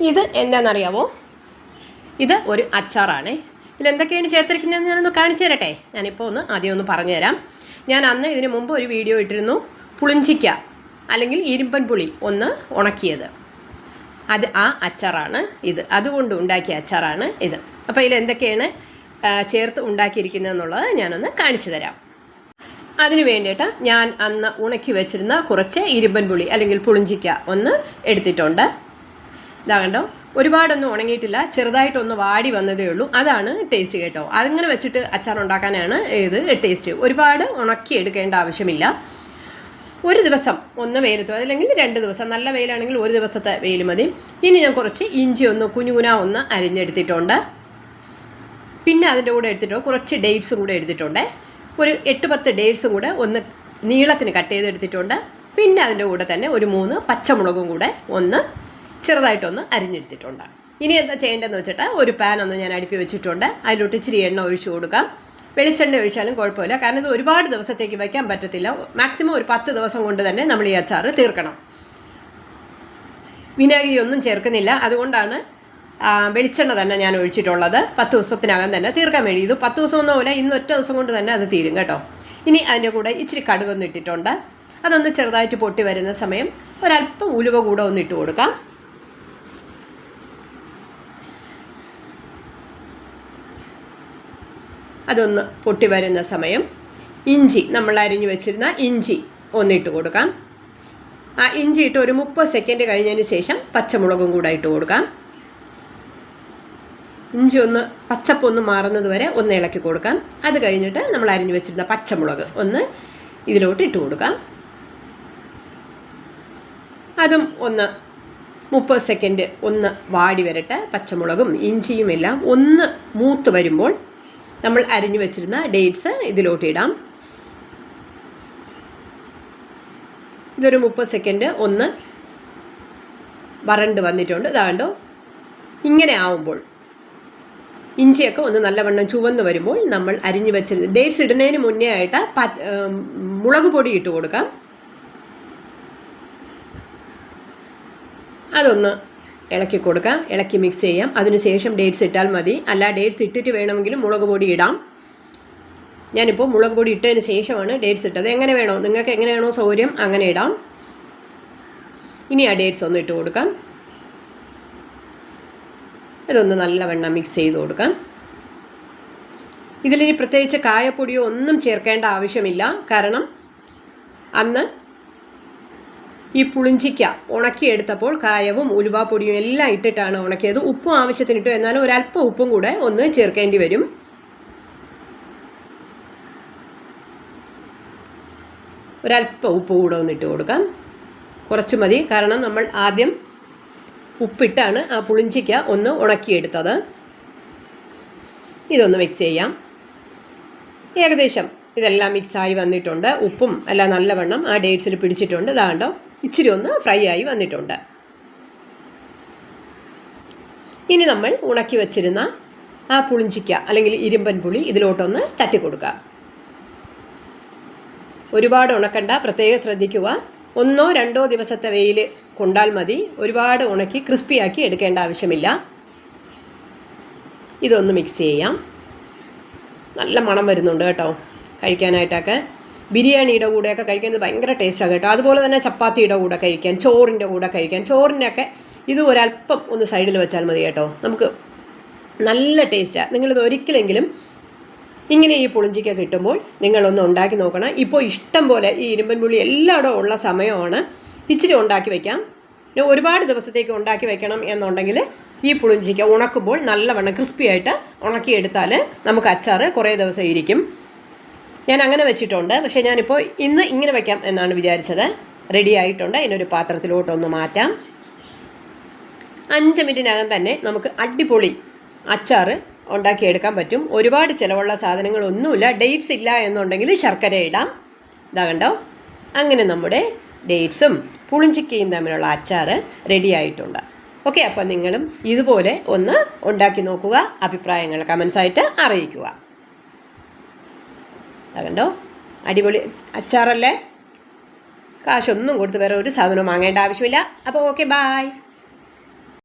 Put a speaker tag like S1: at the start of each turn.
S1: ഇത് എന്താണെന്നറിയാവോ ഇത് ഒരു അച്ചാറാണ്. ഇതിലെന്തൊക്കെയാണ് ചേർത്തിരിക്കുന്നതെന്ന് ഞാനൊന്ന് കാണിച്ചു തരട്ടെ? ഞാനിപ്പോൾ ഒന്ന് ആദ്യം ഒന്ന് പറഞ്ഞുതരാം. ഞാൻ അന്ന് ഇതിന് മുമ്പ് ഒരു വീഡിയോ ഇട്ടിരുന്നു. പുളിഞ്ചിക്ക അല്ലെങ്കിൽ ഇരുമ്പൻ പുളി ഒന്ന് ഉണക്കിയത്. അത് ആ അച്ചാറാണ് ഇത്. അതുകൊണ്ട് ഉണ്ടാക്കിയ അച്ചാറാണ് ഇത്. അപ്പോൾ ഇതിലെന്തൊക്കെയാണ് ചേർത്ത് ഉണ്ടാക്കിയിരിക്കുന്നതെന്നുള്ളത് ഞാനൊന്ന് കാണിച്ചു തരാം. അതിന് വേണ്ടിയിട്ട് ഞാൻ അന്ന് ഉണക്കി വെച്ചിരുന്ന കുറച്ച് ഇരുമ്പൻ പുളി അല്ലെങ്കിൽ പുളിഞ്ചിക്ക ഒന്ന് എടുത്തിട്ടുണ്ട്. ഇതാ കണ്ടോ? ഒരുപാടൊന്നും ഉണങ്ങിയിട്ടില്ല. ചെറുതായിട്ടൊന്ന് വാടി വന്നതേ ഉള്ളൂ. അതാണ് ടേസ്റ്റ് കേട്ടോ. അതിങ്ങനെ വെച്ചിട്ട് അച്ചാർ ഉണ്ടാക്കാനാണ് ഇത് ടേസ്റ്റ് ഒരുപാട് ഉണക്കി എടുക്കേണ്ട ആവശ്യമില്ല. ഒരു ദിവസം ഒന്ന് വെയിലത്ത് അല്ലെങ്കിൽ രണ്ട് ദിവസം. നല്ല വെയിലാണെങ്കിൽ ഒരു ദിവസത്തെ വെയിൽ മതി. ഇനി ഞാൻ കുറച്ച് ഇഞ്ചി ഒന്ന് കുഞ്ഞുകുന ഒന്ന് അരിഞ്ഞെടുത്തിട്ടുണ്ട്. പിന്നെ അതിന്റെ കൂടെ എടുത്തിട്ടോ കുറച്ച് ഡേറ്റ്സും കൂടെ എടുത്തിട്ടുണ്ട്. ഒരു എട്ട് പത്ത് ഡേറ്റ്സും കൂടെ ഒന്ന് നീളത്തിന് കട്ട് ചെയ്തെടുത്തിട്ടുണ്ട്. പിന്നെ അതിന്റെ കൂടെ തന്നെ ഒരു മൂന്ന് പച്ചമുളകും കൂടെ ഒന്ന് ചെറുതായിട്ടൊന്ന് അരിഞ്ഞെടുത്തിട്ടുണ്ട്. ഇനി എന്താ ചെയ്യേണ്ടതെന്ന് വെച്ചിട്ട് ഒരു പാൻ ഒന്ന് ഞാൻ അടുപ്പി വെച്ചിട്ടുണ്ട്. അതിലോട്ട് ഇച്ചിരി എണ്ണ ഒഴിച്ചു കൊടുക്കാം. വെളിച്ചെണ്ണ ഒഴിച്ചാലും കുഴപ്പമില്ല. കാരണം ഇത് ഒരുപാട് ദിവസത്തേക്ക് വയ്ക്കാൻ പറ്റത്തില്ല. മാക്സിമം ഒരു പത്ത് ദിവസം കൊണ്ട് തന്നെ നമ്മൾ ഈ അച്ചാർ തീർക്കണം. വിനാഗിരി ഒന്നും ചേർക്കുന്നില്ല. അതുകൊണ്ടാണ് വെളിച്ചെണ്ണ തന്നെ ഞാൻ ഒഴിച്ചിട്ടുള്ളത്. പത്ത് ദിവസത്തിനകം തന്നെ തീർക്കാൻ വേണ്ടി. ഇത് പത്ത് ദിവസമൊന്നും പോലെ ഇന്ന് ഒറ്റ ദിവസം കൊണ്ട് തന്നെ അത് തീരും കേട്ടോ. ഇനി അതിന്റെ കൂടെ ഇച്ചിരി കടുകൊന്ന് ഇട്ടിട്ടുണ്ട്. അതൊന്ന് ചെറുതായിട്ട് പൊട്ടി വരുന്ന സമയം ഒരല്പം ഉലുവ കൂടെ ഒന്ന് ഇട്ട് കൊടുക്കാം. അതൊന്ന് പൊട്ടി വരുന്ന സമയം. ഇഞ്ചി നമ്മൾ അരിഞ്ഞു വെച്ചിരുന്ന ഇഞ്ചി ഒന്നിട്ട് കൊടുക്കാം. ആ ഇഞ്ചി ഇട്ട് ഒരു മുപ്പത് സെക്കൻഡ് കഴിഞ്ഞതിന് ശേഷം പച്ചമുളകും കൂടെ ഇട്ട് കൊടുക്കാം. ഇഞ്ചി ഒന്ന് പച്ചപ്പൊന്ന് മാറുന്നത് വരെ ഒന്ന് ഇളക്കി കൊടുക്കാം. അത് കഴിഞ്ഞിട്ട് നമ്മൾ അരിഞ്ഞു വെച്ചിരുന്ന പച്ചമുളക് ഒന്ന് ഇതിലോട്ട് ഇട്ട് കൊടുക്കാം. അതും ഒന്ന് മുപ്പത് സെക്കൻഡ് ഒന്ന് വാടി വരട്ടെ. പച്ചമുളകും ഇഞ്ചിയും എല്ലാം ഒന്ന് മൂത്ത് വരുമ്പോൾ നമ്മൾ അരിഞ്ഞു വെച്ചിരുന്ന ഡേറ്റ്സ് ഇതിലോട്ട് ഇടാം ഇതൊരു മുപ്പത് സെക്കൻഡ് ഒന്ന് വരണ്ട് വന്നിട്ടുണ്ട്. ഇതാണ്ടോ ഇങ്ങനെ ആവുമ്പോൾ ഇഞ്ചിയൊക്കെ ഒന്ന് നല്ലവണ്ണം ചുവന്ന് വരുമ്പോൾ നമ്മൾ അരിഞ്ഞു വെച്ചിരുന്ന ഡേറ്റ്സ് ഇടുന്നതിന് മുന്നേ ആയിട്ട് മുളക് പൊടി ഇട്ട് കൊടുക്കാം. അതൊന്ന് ഇളക്കി കൊടുക്കാം. ഇളക്കി മിക്സ് ചെയ്യാം. അതിനുശേഷം ഡേറ്റ്സ് ഇട്ടാൽ മതി. അല്ല ഡേറ്റ്സ് ഇട്ടിട്ട് വേണമെങ്കിലും മുളക് പൊടി ഇടാം. ഞാനിപ്പോൾ മുളക് പൊടി ഇട്ടതിന് ശേഷമാണ് ഡേറ്റ്സ് ഇട്ടത്. എങ്ങനെ വേണോ? നിങ്ങൾക്ക് എങ്ങനെയാണോ സൗകര്യം അങ്ങനെ ഇടാം. ഇനി ആ ഡേറ്റ്സ് ഒന്ന് ഇട്ട് കൊടുക്കാം. ഇതൊന്ന് നല്ലവണ്ണം മിക്സ് ചെയ്ത് കൊടുക്കാം. ഇതിലിനി പ്രത്യേകിച്ച് കായപ്പൊടിയോ ഒന്നും ചേർക്കേണ്ട ആവശ്യമില്ല. കാരണം അന്ന് ഈ പുളിഞ്ചിക്ക ഉണക്കിയെടുത്തപ്പോൾ കായവും ഉലുവാപ്പൊടിയും എല്ലാം ഇട്ടിട്ടാണ് ഉണക്കിയത്. ഉപ്പും ആവശ്യത്തിന് ഇട്ടു. എന്നാലും ഒരല്പം ഉപ്പും കൂടെ ഒന്ന് ചേർക്കേണ്ടി വരും. ഒരല്പം ഉപ്പ് കൂടെ ഒന്ന് ഇട്ട് കൊടുക്കാം. കുറച്ച് മതി. കാരണം നമ്മൾ ആദ്യം ഉപ്പിട്ടാണ് ആ പുളിഞ്ചിക്ക ഒന്ന് ഉണക്കിയെടുത്തത്. ഇതൊന്ന് മിക്സ് ചെയ്യാം. ഏകദേശം ഇതെല്ലാം മിക്സായി വന്നിട്ടുണ്ട്. ഉപ്പും എല്ലാം നല്ലവണ്ണം ആ ഡേറ്റ്സിൽ പിടിച്ചിട്ടുണ്ട്. ഇതാണ്ടോ. ഇച്ചിരി ഒന്ന് ഫ്രൈ ആയി വന്നിട്ടുണ്ട്. ഇനി നമ്മൾ ഉണക്കി വച്ചിരുന്ന ആ പുളിഞ്ചിക്ക അല്ലെങ്കിൽ ഇരുമ്പൻ പുളി ഇതിലോട്ടൊന്ന് തട്ടി കൊടുക്കുക. ഒരുപാട് ഉണക്കണ്ട പ്രത്യേകം ശ്രദ്ധിക്കുക. ഒന്നോ രണ്ടോ ദിവസത്തെ വെയിൽ കൊണ്ടാൽ മതി. ഒരുപാട് ഉണക്കി ക്രിസ്പിയാക്കി എടുക്കേണ്ട ആവശ്യമില്ല. ഇതൊന്ന് മിക്സ് ചെയ്യാം. നല്ല മണം വരുന്നുണ്ട് കേട്ടോ കഴിക്കാനായിട്ടൊക്കെ. ബിരിയാണിയുടെ കൂടെയൊക്കെ കഴിക്കുന്നത് ഭയങ്കര ടേസ്റ്റാണ് കേട്ടോ. അതുപോലെ തന്നെ ചപ്പാത്തിയുടെ കൂടെ കഴിക്കാൻ ചോറിന്റെ കൂടെ കഴിക്കാൻ. ചോറിനൊക്കെ ഇത് ഒരല്പം ഒന്ന് സൈഡിൽ വെച്ചാൽ മതി കേട്ടോ. നമുക്ക് നല്ല ടേസ്റ്റാണ് നിങ്ങളിത് ഒരിക്കലെങ്കിലും ഇങ്ങനെ ഈ പുളിഞ്ചിക്ക കിട്ടുമ്പോൾ നിങ്ങളൊന്ന് ഉണ്ടാക്കി നോക്കണം. ഇപ്പോൾ ഇഷ്ടം പോലെ ഈ ഇരുമ്പൻ പുളി എല്ലായിടവും ഉള്ള സമയമാണ്. ഇച്ചിരി ഉണ്ടാക്കി വയ്ക്കാം പിന്നെ ഒരുപാട് ദിവസത്തേക്ക് ഉണ്ടാക്കി വയ്ക്കണം എന്നുണ്ടെങ്കിൽ ഈ പുളിഞ്ചിക്ക ഉണക്കുമ്പോൾ നല്ലവണ്ണം ക്രിസ്പി ആയിട്ട് ഉണക്കിയെടുത്താൽ നമുക്ക് അച്ചാർ കുറേ ദിവസം ഇരിക്കും. ഞാൻ അങ്ങനെ വെച്ചിട്ടുണ്ട്. പക്ഷേ ഞാനിപ്പോൾ ഇന്ന് ഇങ്ങനെ വെക്കാം എന്നാണ് വിചാരിച്ചത്. റെഡി ആയിട്ടുണ്ട്. അതിനൊരു പാത്രത്തിലോട്ടൊന്ന് മാറ്റാം. അഞ്ച് മിനിറ്റിനകം തന്നെ നമുക്ക് അടിപൊളി അച്ചാർ ഉണ്ടാക്കിയെടുക്കാൻ പറ്റും. ഒരുപാട് ചിലവുള്ള സാധനങ്ങളൊന്നുമില്ല. ഡേറ്റ്സ് ഇല്ല എന്നുണ്ടെങ്കിൽ ശർക്കര ഇടാം. ഇതാ കണ്ടോ? അങ്ങനെ നമ്മുടെ ഡേറ്റ്സും പുളിഞ്ചിക്കയും തമ്മിലുള്ള അച്ചാർ റെഡി ആയിട്ടുണ്ട്. ഓക്കെ അപ്പോൾ നിങ്ങളും ഇതുപോലെ ഒന്ന് ഉണ്ടാക്കി നോക്കുക. അഭിപ്രായങ്ങൾ കമൻസായിട്ട് അറിയിക്കുക. കണ്ടോ? അടിപൊളി. അച്ചാറല്ലേ? കാശൊന്നും കൊടുത്ത് വേറെ ഒരു സാധനവും വാങ്ങേണ്ട ആവശ്യമില്ല. അപ്പോൾ ഓക്കെ ബായ്